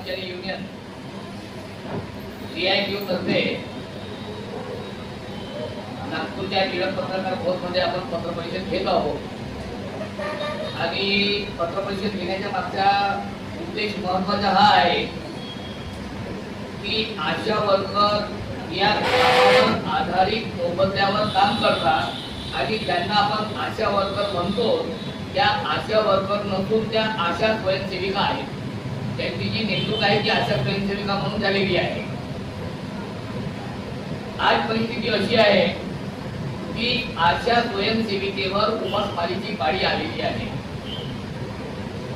कर्मचारी युनियन पीआयक्यू तर्फे नागपूरच्या टिळक पत्रकार भवनमध्ये आपण पत्र परिषद घेत आहोत. आणि पत्र परिषद घेण्याच्या मागचा उद्देश महत्त्वाचा हा आहे की आशा वर्कर या कामावर आधारित मोबदल्यावर काम करतात आणि ज्यांना आपण आशा वर्कर म्हणतो त्या आशा वर्कर नसून त्या आशा स्वयंसेविका आहेत. त्यांची जी नेमणूक आहे ती आशा स्वयंसेविका म्हणून झालेली आहे. आज परिस्थिती अशी आहे की आशा स्वयंसेविकेवर उपासमारीची पाळी आलेली आहे.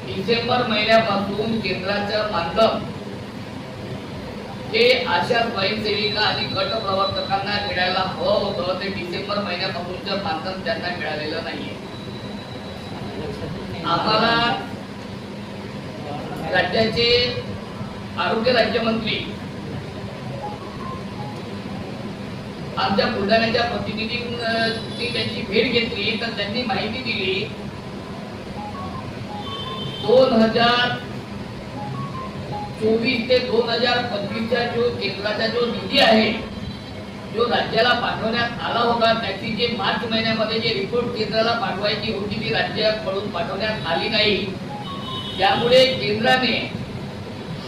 डिसेंबर महिन्यापासून केंद्राचं मानधन हे आशा स्वयंसेविका आणि गट प्रवर्तकांना मिळायला हवं होतं ते डिसेंबर महिन्यापासूनचं मानधन त्यांना मिळालेलं नाहीये. आम्हाला राज्याचे आरोग्य राज्यमंत्री आमच्या बुलढाण्याच्या प्रतिनिधींची त्यांची भेट घेतली तर त्यांनी माहिती दिली दोन हजार चोवीस ते दोन हजार पंचवीसचा जो केंद्राचा जो निधी आहे जो राज्याला पाठवण्यात आला होता त्याची जे मार्च महिन्यामध्ये जे रिपोर्ट केंद्राला पाठवायची होती ती राज्याकडून पाठवण्यात आली नाही. त्यामुळे केंद्राने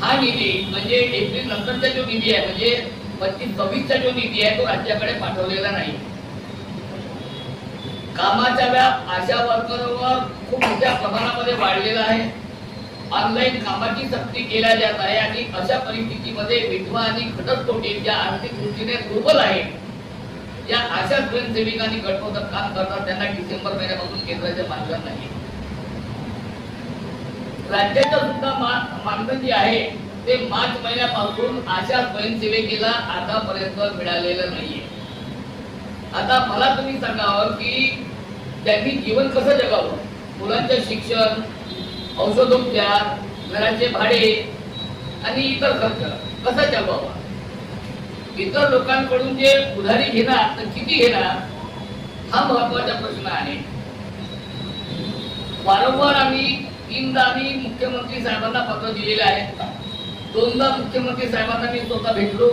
हा निधी म्हणजे एप्रिल नंतरचा जो निधी आहे म्हणजे पस्तीस सव्वीसचा जो निधी आहे तो राज्याकडे पाठवलेला नाही. कामाचा व्याप आशा वर्करवर खूप मोठ्या प्रमाणामध्ये वाढलेला आहे. ऑनलाईन कामाची सक्ती केल्या जात आहे आणि अशा परिस्थितीमध्ये विधवा आणि घटस्फोटी ज्या आर्थिक दृष्टीने दुर्बल आहेत या अशा स्वयंसेविकांनी गटपोतात काम करतात त्यांना डिसेंबर महिन्यापासून केंद्राचे मानधन नाही. राज्याचा सुद्धा मा- मानधन जे आहे. ते मार्च महिन्यापासून अशा स्वयंसेविकेला आतापर्यंत मिळालेलं नाहीये. आता मला तुम्ही सांगावं की त्यांनी जीवन कसं जगावं? मुलांचं शिक्षण औषधोपचार घराचे भाडे आणि इतर खर्च कसा जगवावा? इतर लोकांकडून जे उधारी घेणार तर किती घेणार? हा महत्त्वाचा प्रश्न आहे. वारंवार आम्ही तीनदा मी मुख्यमंत्री साहेबांना पत्र दिलेले आहे. दोनदा मुख्यमंत्री साहेबांना मी स्वतः भेटलो.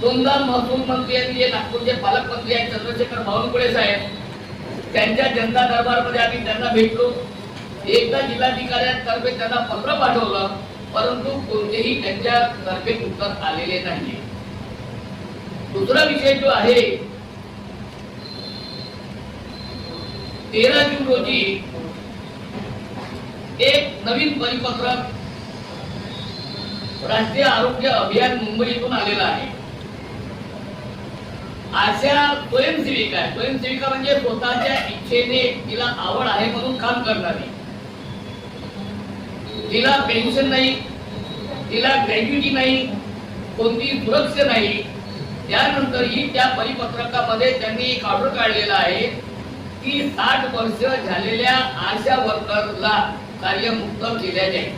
दोनदा महसूल मंत्री आणि जे नागपूरचे पालकमंत्री आहेत चंद्रशेखर बावनकुळे साहेब. त्यांच्या जनता दरबारमध्ये आम्ही त्यांना भेटलो. एकदा जिल्हाधिकाऱ्यांतर्फे त्यांना पत्र पाठवलं परंतु कोणतेही त्यांच्या तर्फे उत्तर आलेले नाही दुसरा विषय जो आहे तेरा जून रोजी एक नवीन परिपत्रक राष्ट्रीय आरोग्य अभियान मुंबईतून आलेलं आहे. अशा स्वयंसेविका आहे. स्वयंसेविका म्हणजे स्वतःच्या इच्छेने तिला आवड आहे म्हणून काम करणारी. तिला पेन्शन नाही तिला ग्रॅज्युटी नाही कोणती सुरक्षा नाही. त्यानंतरही त्या परिपत्रकामध्ये त्यांनी एक ऑर्डर काढलेला आहे की साठ वर्ष झालेल्या आशा वर्करला कार्यमुक्त केल्या जाईल.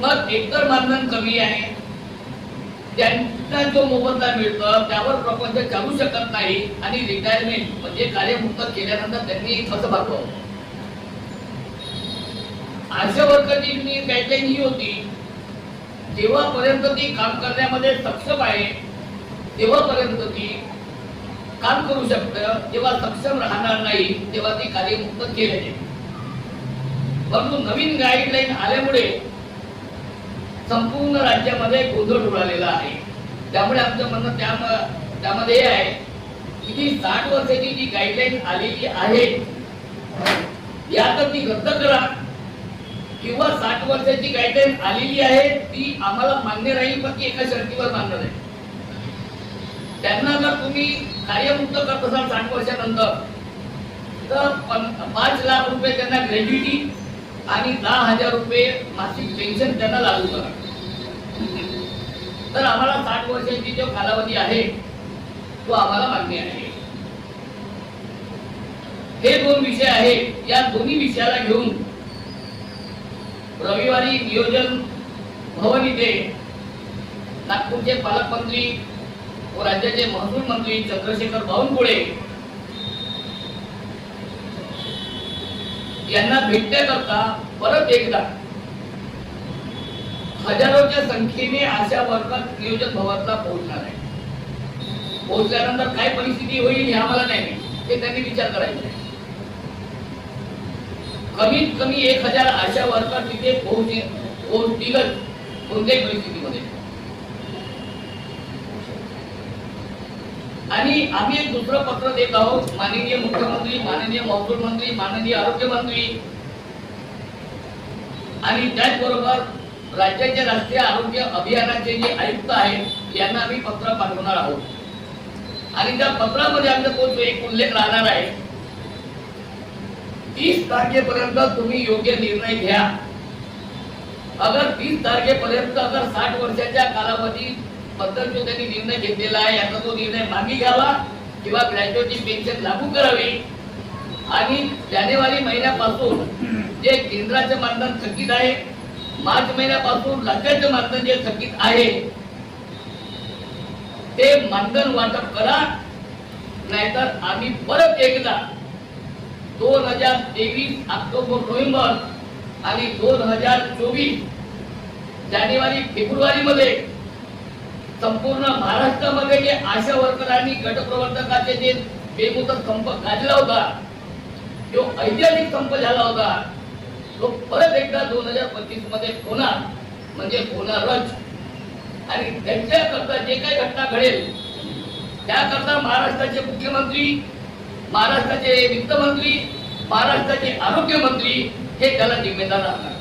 मग एकतर मानधन कमी आहे. त्यांना जो मोबदला मिळतो त्यावर प्रपंच चालू शकत नाही आणि रिटायरमेंट म्हणजे कार्यमुक्त केल्यानंतर त्यांनी कसं भागवावं आशा वर्करची गाईडलाईन ही होती जेव्हापर्यंत ती काम करण्यामध्ये सक्षम आहे तेव्हापर्यंत ती काम करू शकतं. जेव्हा सक्षम राहणार नाही तेव्हा ती कार्यमुक्त केले जाईल. परंतु नवीन गाईडलाईन आल्यामुळे संपूर्ण राज्यामध्ये गोंधळ उडालेला आहे. त्यामुळे आमचं म्हणणं त्या त्यामध्ये हे आहे की जी साठ वर्षाची जी गाईडलाईन आलेली आहे या तर ती रद्द करा. किंवा साठ वर्षाची गाईडलाईन आलेली आहे ती आम्हाला मान्य राहील पण ती एका शर्तीवर मान्य नाही. त्यांना जर तुम्ही कार्यमुक्त करत असाल साठ वर्षानंतर तर पाच लाख रुपये त्यांना ग्रॅज्युटी आणि दहा हजार रुपये मासिक पेन्शन त्यांना लागू करा. तर आम्हाला साठ वर्षांची जो कालावधी आहे तो आम्हाला मान्य आहे. हे दोन विषय आहेत या दोन्ही विषयाला घेऊन रविवारी नियोजन भवन इथे नागपूरचे पालकमंत्री व राज्याचे महसूल मंत्री चंद्रशेखर बावनकुळे यांना भेटण्याकरता परत एकदा. हजारोच्या संख्येने अशा वर्गात नियोजन भवनला पोहोचणार आहे. पोहोचल्यानंतर काय परिस्थिती होईल हे आम्हाला नाही हे त्यांनी विचार करायचा. आहे. कमीत कमी एक हजार अशा वर्गात तिथे पोहोचे पोहोचतीलच कोणत्याही परिस्थितीमध्ये. आणि आम्ही एक दुसरं पत्र देत आहोत माननीय मुख्यमंत्री माननीय महसूल मंत्री माननीय आरोग्य मंत्री. आणि त्याचबरोबर राज्याचे राष्ट्रीय आरोग्य अभियानाचे जे आयुक्त आहेत यांना आम्ही पत्र पाठवणार आहोत. आणि त्या पत्रामध्ये आमचा तो एक उल्लेख राहणार आहे तीस तारखेपर्यंत तुम्ही योग्य निर्णय घ्या. अगर तीस तारखेपर्यंत अगर साठ वर्षाच्या कालावधीत बद्दल जो त्यांनी निर्णय घेतलेला आहे याचा तो निर्णय मागे घ्यावा किंवा ग्रॅज्युएटची पेन्शन लागू करावी. आणि जानेवारी महिन्यापासून जे केंद्राचे मानधन थकीत आहे मार्च महिन्यापासून राज्याचे मानधन जे थकीत आहे ते मानधन वाटप करा. नाहीतर आम्ही परत एकदा दोन हजार तेवीस ऑक्टोबर नोव्हेंबर आणि दोन हजार चोवीस जानेवारी फेब्रुवारी मध्ये संपूर्ण महाराष्ट्रामध्ये जे आशा वर्करांनी गटप्रवर्तकाचे जे बेमुदत संप गाजला होता जो ऐतिहासिक संप झाला होता तो परत एकदा दोन हजार पंचवीसमध्ये होणार. म्हणजे होणारच आणि त्यांच्याकरता जे काही घटना घडेल त्याकरता महाराष्ट्राचे मुख्यमंत्री महाराष्ट्राचे वित्तमंत्री महाराष्ट्राचे आरोग्यमंत्री हे त्याला जिम्मेदार राहणार.